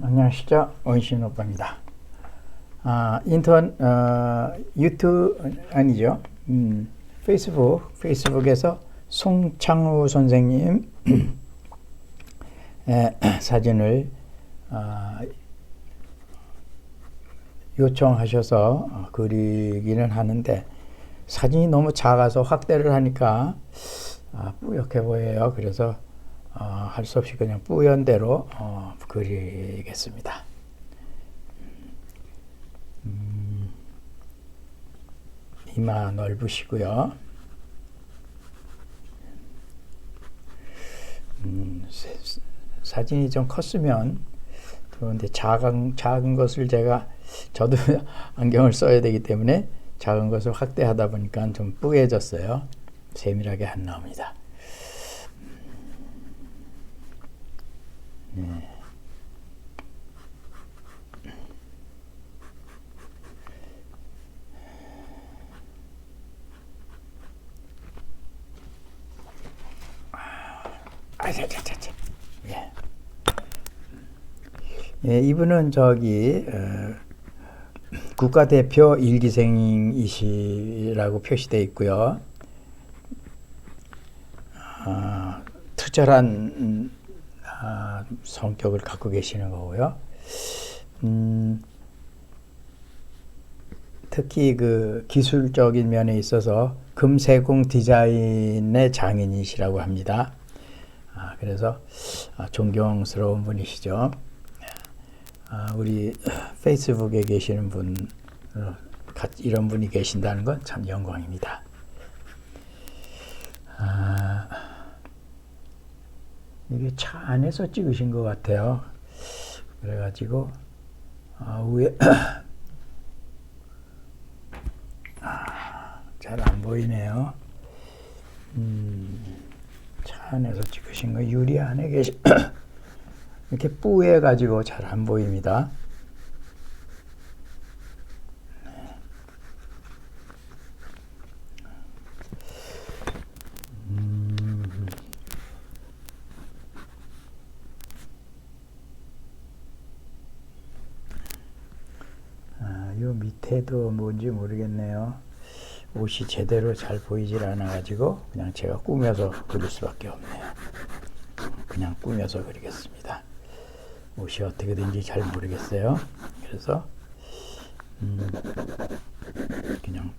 안녕하시죠 원신 오빠입니다. 아 인턴 어, 유튜브 아니죠 음, 페이스북 페이스북에서 송창우 선생님 의 사진을 아, 요청하셔서 어, 그리기는 하는데 사진이 너무 작아서 확대를 하니까 아, 뿌옇게 보여요. 그래서 어, 할 수 없이 그냥 뿌연 대로 어, 그리겠습니다. 음, 이마 넓으시고요. 음, 세- 사진이 좀 컸으면 그런데 작은 작은 것을 제가 저도 안경을 써야 되기 때문에 작은 것을 확대하다 보니까 좀 뿌얘졌어요. 세밀하게 안 나옵니다. 네. 아자자자자. 예. 예, 이분은 저기 어, 국가대표 일기생이시라고 표시되어 있고요. 아, 투절한 음, 아, 성격을 갖고 계시는 거고요. 음, 특히 그 기술적인 면에 있어서 금세공 디자인의 장인이시라고 합니다. 아, 그래서 아, 존경스러운 분이시죠. 아, 우리 페이스북에 계시는 분 어, 가- 이런 분이 계신다는 건 참 영광입니다. 이게 차 안에서 찍으신 것 같아요. 그래가지고 아, 위에 아, 잘안 보이네요. 음, 차 안에서 찍으신 거 유리 안에 계시 이렇게 뿌해 가지고 잘 안 보입니다. 음. 아, 요 밑에도 뭔지 모르겠네요. 옷이 제대로 잘 보이질 않아 가지고 그냥 제가 꾸며서 그릴 수밖에 없네요. 그냥 꾸며서 그리겠습니다. 옷이 어떻게 된지 잘 모르겠어요. 그래서 음, 그냥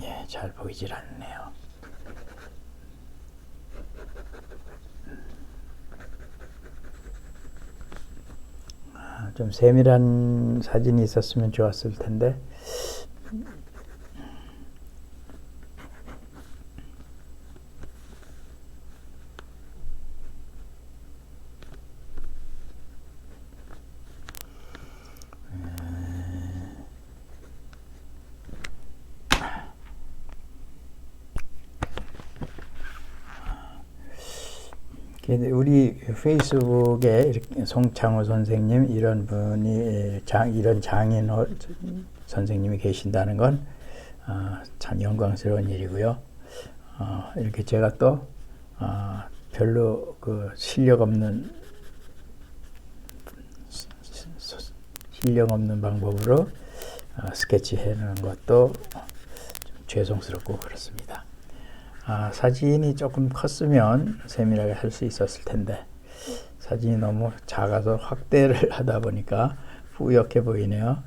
예, 잘 보이질 않네요. 좀 세밀한 사진이 있었으면 좋았을 텐데 우리 페이스북에 송창호 선생님 이런 분이 장 이런 장인 어- 선생님이 계신다는 건 아, 참 영광스러운 일이고요. 어, 이렇게 제가 또 아, 별로 그 실력 없는 실력 없는 방법으로 아, 스케치 해놓은 것도 좀 죄송스럽고 그렇습니다. 아, 사진이 조금 컸으면 세밀하게 할 수 있었을 텐데 사진이 너무 작아서 확대를 하다 보니까 뿌옇게 보이네요.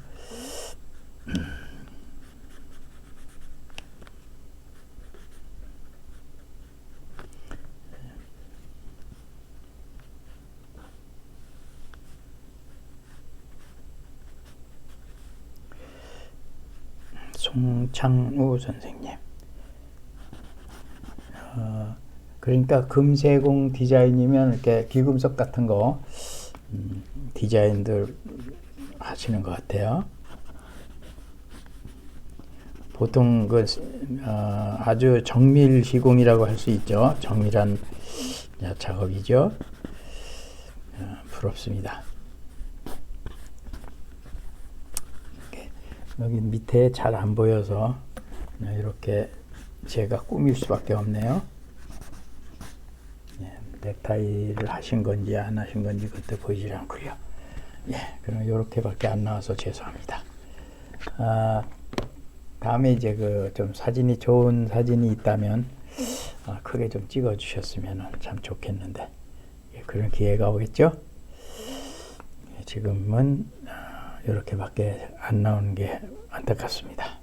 송창우 선생님. 어, 그러니까 금세공 디자인이면 이렇게 귀금속 같은 거 음, 디자인들 하시는 것 같아요. 보통 그 어, 아주 정밀 시공이라고 할 수 있죠. 정밀한 작업이죠. 어, 부럽습니다. 여기 밑에 잘 안 보여서 이렇게 제가 꾸밀 수밖에 없네요. 예. 넥타이를 하신 건지 안 하신 건지 그때 보이질 않고요. 예, 그럼 이렇게밖에 안 나와서 죄송합니다. 아, 다음에 이제 그 좀 사진이 좋은 사진이 있다면 아, 크게 좀 찍어 주셨으면 참 좋겠는데 예, 그런 기회가 오겠죠. 예, 지금은 아, 이렇게밖에 안 나오는 게 안타깝습니다.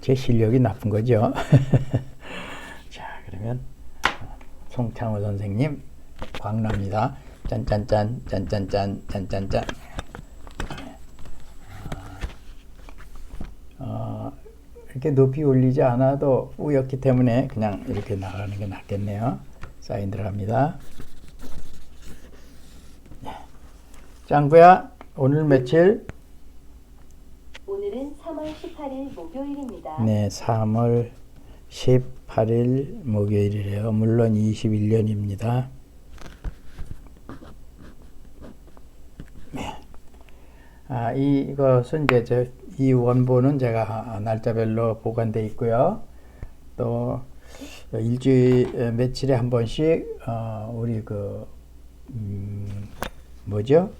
제 실력이 나쁜 거죠. 자, 그러면 송창호 선생님 광라입니다. 짠짠짠 짠짠짠 짠짠짠. 어, 이렇게 높이 올리지 않아도 우였기 때문에 그냥 이렇게 나가는 게 낫겠네요. 사인 들어갑니다. 네. 짱구야, 오늘 며칠? 오늘은 3월 18일 목요일입니다. 네, 3월 18일 목요일이래요. 물론 21년입니다. 네. 아, 이것은 이제 저, 이 원본은 제가 날짜별로 보관돼 있고요. 또 일주일 며칠에 한 번씩 어, 우리 그 음, 뭐죠?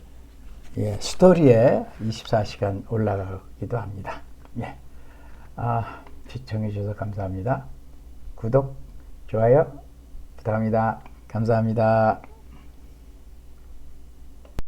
예, 스토리에 24시간 올라가기도 합니다. 예. 아, 시청해 주셔서 감사합니다. 구독, 좋아요 부탁합니다. 감사합니다.